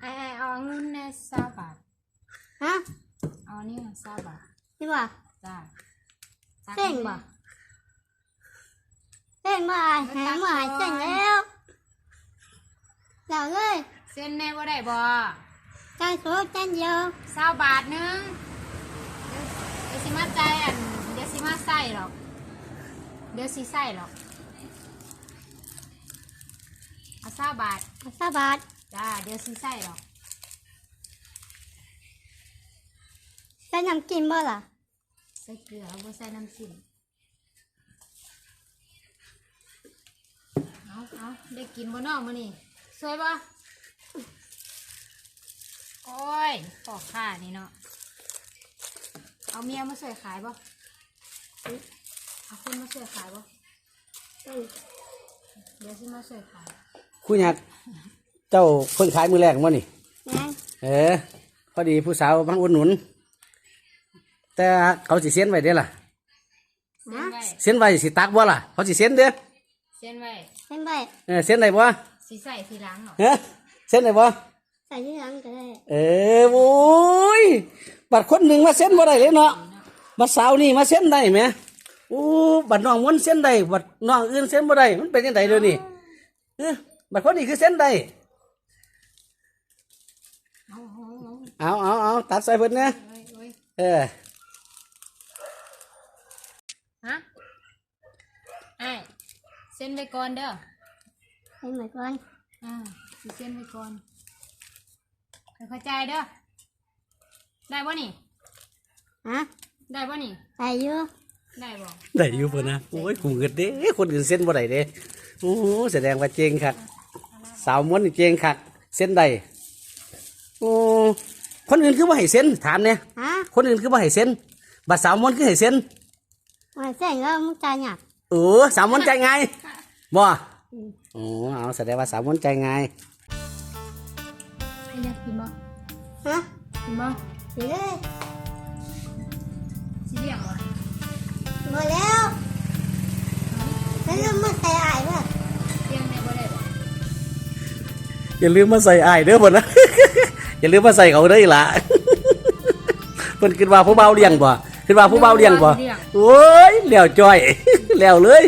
ไอ้ไอ้เอาเงินในซาบาทฮะเอานี่มาซาบาทนี่บ่จ้าเส้นบ่เส้นบ่อายหาบ่อายเส้นแล้วแล้วเลยเส้นแน่บ่ได้บ่ใจโสใจเดียวซาบาทหนึงเดี๋ยวสิมาใจายอันเดี๋ยวสิมาใส่หรอกเดี๋ยวสิใส่หรอกเอาซาบาทเอาสาบาท จ้าเดี๋ยวสิใส่หรอกใส่น้ำกินบ่ล่ะ ใส่เกลือเอาบ่ใส่น้ำจิ้มเอาเอาได้กินบ่เนอกมื้อนี้สวยบ่โอ้ยปอกข้านี่เนาะเอาเมียมาช่วยขายบ่เอาคนมาช่วยขายบ่เดี๋ยวสิมาช่วยขายคุณยักษ์ เจ้าเพิ่งขายมือแรกมั้นี่นะเออ พอดีผู้สาวมาอุดหนุน แต่เขาสิเซ็นไว้เด้อล่ะเส้นไว้เซ็นไว้สิตักบ่ล่ะเขาสิเซ็นเด้อเส้นไว้เส้นใบเออเซ็นได้บ่สิใส่ทีหลังเหรอฮะเซ็นได้บ่ใส่ที่หลังก็ได้เออโอ้ยบัดคนหนึ่งมาเซ็นบ่ได้เลยเนาะบัดสาวนี่มาเซ็นได้ไหมโอ้บัดน้องมันเซ็นได้บัดน้องอื่นเซ็นบ่ได้มันเป็นยังไงเดี๋ยวนี้เออบัดคนนี้คือเซ็นได้ เอาเอาเอาเอาเอาเอาตัดใส่เพิ่นนะโอ้ยโอ้ยเออฮะไอ้เส้นไว้ก่อนเด้อใส่เหมือนกันอ่าสิเส้นไว้ก่อนค่อยๆจ่ายเด้อได้บ่นี่ ฮะได้บ่นี่ใส่อยู่ได้บ่ได้อยู่เพิ่นนะโอ้ยกูเกิดเด้คนอื่นเซ็นบ่ได้เด้โอ้โหแสดงว่าเจงคักสาวม้วนนี่เจงคักเซ็นได้โอ้ คนอื่นคือบ่ให้เซ็นถามเนี่ยฮะคนอื่นคือบ่ให้เซ็นบัดสาวม้วนคือให้เซ็นมาเส้นแล้วมึงใจหยักเออสาวม้วนใจง่ายบ่โอ้เอาแสดงว่าสาวม้วนใจง่ายไอ้อยากกินบ่ฮะกินบ่สิเลยสิเลี้ยงบ่หมดแล้วแล้วเรามาใส่อายเพื่อเลี้ยงได้บ่ได้บ่อย่าลืมมาใส่อ้ายเด้อบ่นะ อย่าลืมมาใส่เขาเด้ออีหล่ะเพิ่นคิดว่าผู้เบาเลี้ยงบ่คิดว่าผู้เบาเลี้ยงบ่โอ้ยแล้วจ้อยแล้วเลย